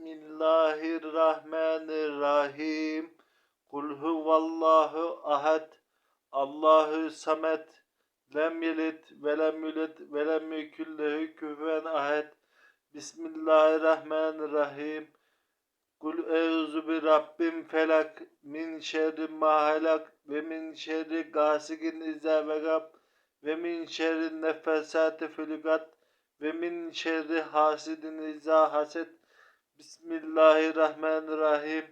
Bismillahirrahmanirrahim. Kul huvallahu ahad. Allahu samet. Lem yelid ve lem yulid ve lem yekun lehu kufuven ahad. Bismillahirrahmanirrahim. Kul euzu bi rabbim felak min şerri ma halak ve min şerri gasikin izâ vegab ve min şerri nefesâti filigat ve min şerri hasidin izâ haset. Bismillahirrahmanirrahim.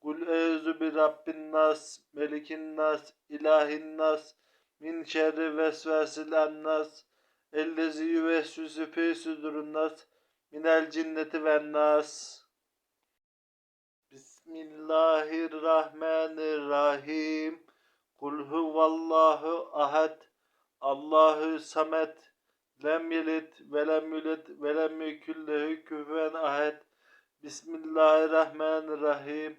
Kul euzu bi rabbin nas, melikin nas, ilahin nas, min şerri vesvesil annas, ellezi yüvesvüsü fî sudurun nas, minel cinneti ven nas. Bismillahirrahmanirrahim. Kul huvallahu ahad. Allahu samet. Lem yelid ve lem yulid ve lem yekun lehu kufuven ahad. Bismillahirrahmanirrahim.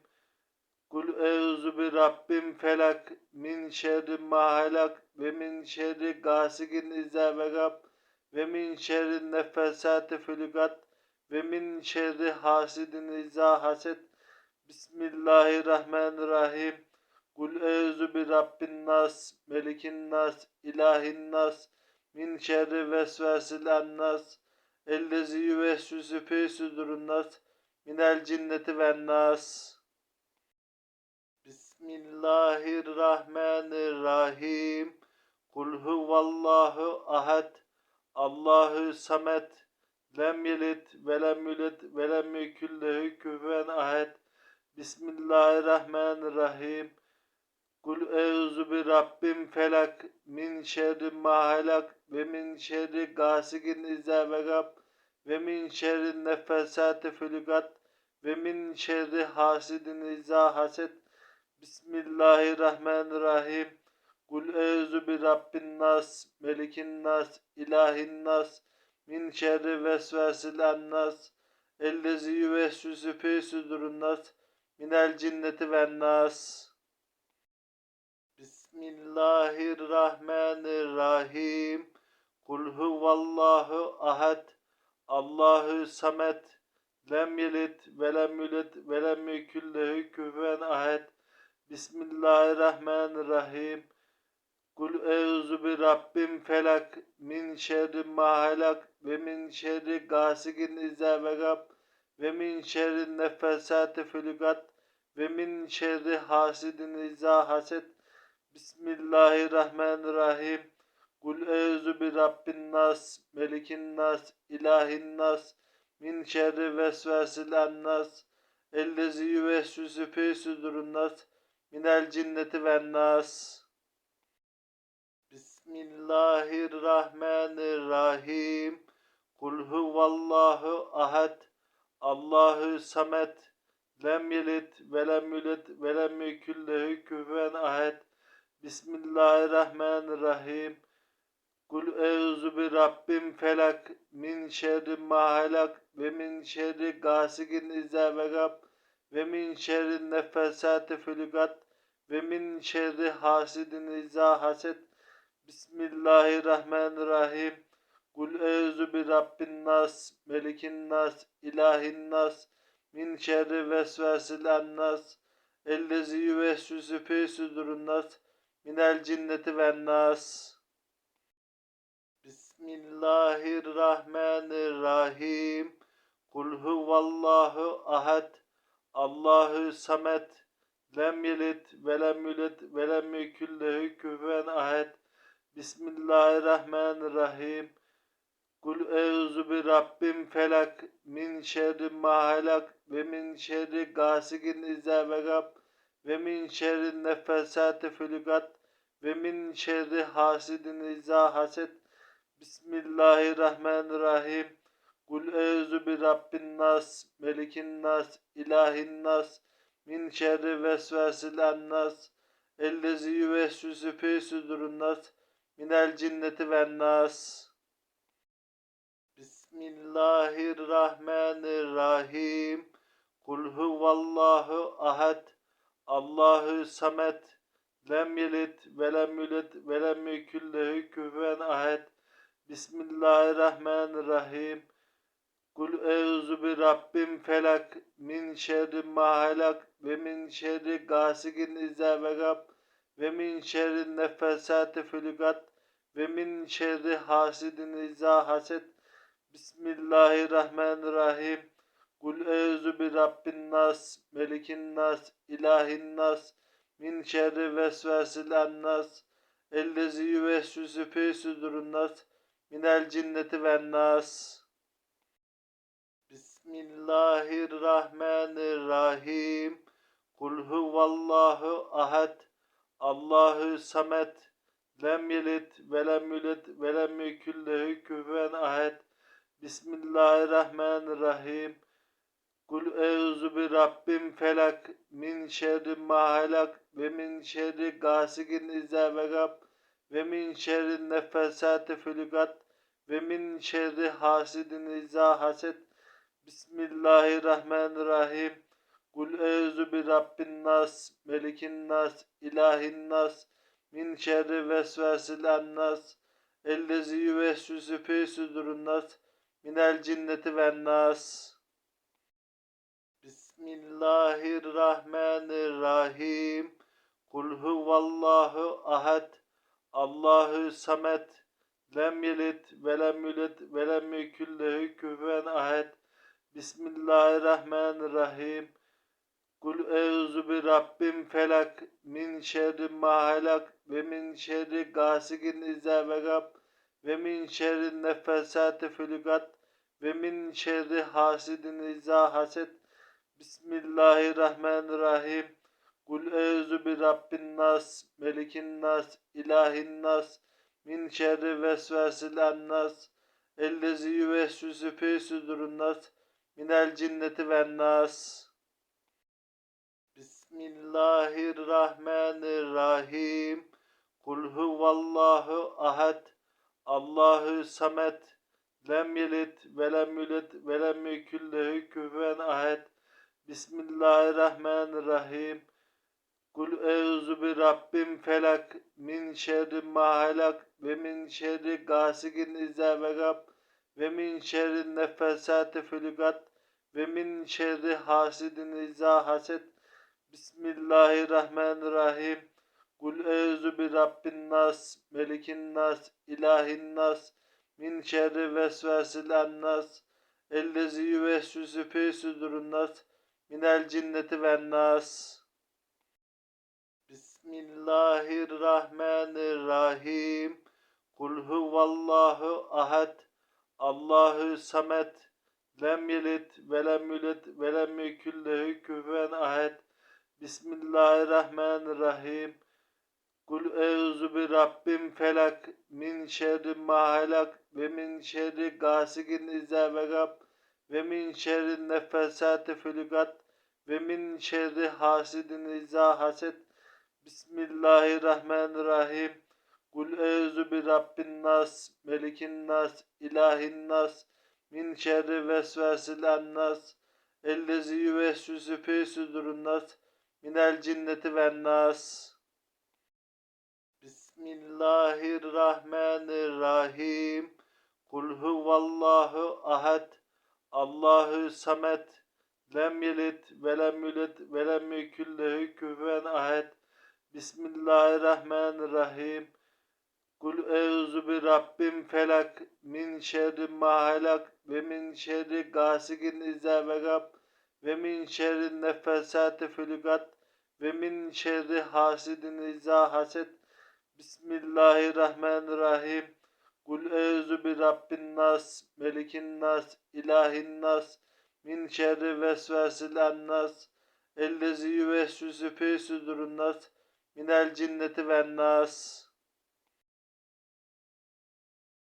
Kul euzu bi rabbim felak min şerri ma halak ve min şerri gasikin izâ vegab ve min şerri nefesâti filigat ve min şerri hasidin izâ haset. Bismillahirrahmanirrahim. Kul euzu bi rabbin nas, melikin nas, ilahin nas, min şerri vesvesil annas, ellezi yüvesvüsü fî sudurun nas, minel cinneti ven nas. Bismillahirrahmanirrahim. Kul huvallahu ahad. Allahu samet. Lem yelid ve lem yulid ve lem yekun kufuven ahad. Bismillahirrahmanirrahim. Kul euzu bi rabbim felak min şerri ma halak ve min şerri gasikin izâ vegab ve min şerri nefesâti filigat ve min şerri hasidin izâ haset. Bismillahirrahmanirrahim. Kul euzu bi rabbin nas, melikin nas, ilahin nas, min şerri vesvesil annas, ellezi yüvesvüsü fî sudurun nas, minel cinneti ven nas. Bismillahirrahmanirrahim. Kul huvallahu ahad. Allahu samet. Lem yelid ve lem yulid ve lem yekun lehu kufuven ahad. Bismillahirrahmanirrahim. Kul euzu bi rabbim felak min şerri ma halak ve min şerri gasikin izâ vegab ve min şerri nefesâti filigat ve min şerri hasidin izâ haset. Bismillahirrahmanirrahim. Kul euzu bi rabbin nas, melikin nas, ilahin nas, min şerri vesvesil annas, ellezi yüvesvüsü fî sudurun nas, minel cinneti ven nas. Bismillahirrahmanirrahim. Kul huvallahu ahad. Allahu samet. Lem yelid ve lem yulid ve lem yekun lehu ahad. Bismillahirrahmanirrahim. Kul euzu bi rabbim felak min şerri ma halak ve min şerri gasikin izâ vegab ve min şerri nefesâti filigat ve min şerri hasidin izâ haset. Bismillahirrahmanirrahim. Kul euzu bi rabbin nas, melikin nas, ilahin nas, min şerri vesvesil annas, ellezi yüvesvüsü fî sudurun nas, minel cinneti ven nas. Bismillahirrahmanirrahim. Kul huvallahu ahad. Allahu samet. Lem yelid ve lem yulid ve lem yekun lehu kufuven ahad. Bismillahirrahmanirrahim. Kul euzu bi rabbim felak min şerri ma halak ve min şerri gasikin izâ vegab ve min şerri nefesâti filigat ve min şerri hasidin izâ haset. Bismillahirrahmanirrahim. Kul euzu bi rabbin nas, melikin nas, ilahin nas, min şerri vesvesil annas, ellezi yüvesvüsü fî sudurun nas, minel cinneti ven nas. Bismillahirrahmanirrahim. Kul huvallahu ahad. Allahu samet. Lem yelid ve lem yulid ve lem yekun lehu ahad. Bismillahirrahmanirrahim. Kul euzu bi rabbim felak min şerri ma halak ve min şerri gasikin izâ vegab ve min şerri nefesâti fil ugad ve min şerri hasidin izâ haset. Bismillahirrahmanirrahim. Kul euzu bi rabbin nas, melikin nas, ilahin nas, min şerri vesvesil annas, ellezi yüvesvüsü fî sudurun nas, minel cinneti ven nas. Bismillahirrahmanirrahim. Kul huvallahu ahad. Allahu samet. Lem yelit ve lem yulit ve lem yekun lehu kufuven ahad. Bismillahirrahmanirrahim. Kul euzu bi rabbim felak min şerri ma halak ve min şerri gasikin izâ vegab ve min şerri nefesâti fil ugad ve min şerri hasidin izâ haset. Bismillahirrahmanirrahim. Kul euzu bi rabbin nas, melikin nas, ilahin nas, min şerri vesvesil annas, ellezi yüvesvüsü fî sudurun nas, minel cinneti ven nas. Bismillahirrahmanirrahim. Kul huvallahu ahad. Allahu samet. Lem yelit ve lem yulit ve lem yekun lehu. Bismillahirrahmanirrahim. Kul euzu bi rabbim felak min şerri ma halak ve min şerri gasikin izâ vegab ve min şerri nefesâti fil ugad ve min şerri hasidin izâ haset. Bismillahirrahmanirrahim. Kul euzu bi rabbin nas, melikin nas, ilahin nas, min şerri vesvesil annas, ellezi yüvesvüsü fî sudurun nas, minel cinneti ven nas. Bismillahirrahmanirrahim. Kul huvallahu ahad. Allahu samet. Lem yelit ve lem yulit ve lem yekun lehu kufuven ahad. Bismillahirrahmanirrahim. Kul euzu bi rabbim felak min şerri ma halak ve min şerri gasikin izâ vegab ve min şerri nefesâti fil ugad ve min şerri hasidin izâ haset. Bismillahirrahmanirrahim. Kul euzu bi rabbin nas, melikin nas, ilahin nas, min şerri vesvesil annas, ellezi yüvesvüsü fî sudurun nas, minel cinneti ven nas. Bismillahirrahmanirrahim. Kul huvallahu ahad. Allahu samet. Lem yelit ve lem yulit ve lem yekun lehu kufuven ahad. Bismillahirrahmanirrahim. Kul euzu bi rabbim felak min şerri ma halak ve min şerri gasikin izâ vegab ve min şerri nefesâti fil ugad ve min şerri hasidin izâ haset. Bismillahirrahmanirrahim. Kul euzu bi rabbin nas, melikin nas, ilahin nas, min şerri vesvesil annas, ellezi yüvesvüsü fî sudurun nas, minel cinneti ven nas. Bismillahirrahmanirrahim. Kul huvallahu ahad. Allahu samet. Lem yelit ve lem yulit ve lem yekun lehu kufuven ahad. Bismillahirrahmanirrahim. Kul euzu bi rabbim felak min şerri ma halak ve min şerri gasikin izâ vegab ve min şerri nefesâti fil ugad ve min şerri hasidin izâ haset. Bismillahirrahmanirrahim. Kul euzu bi rabbin nas, melikin nas, ilahin nas, min şerri vesvesil annas, ellezi yüvesvüsü fî sudurun nas, minel cinneti ven nas.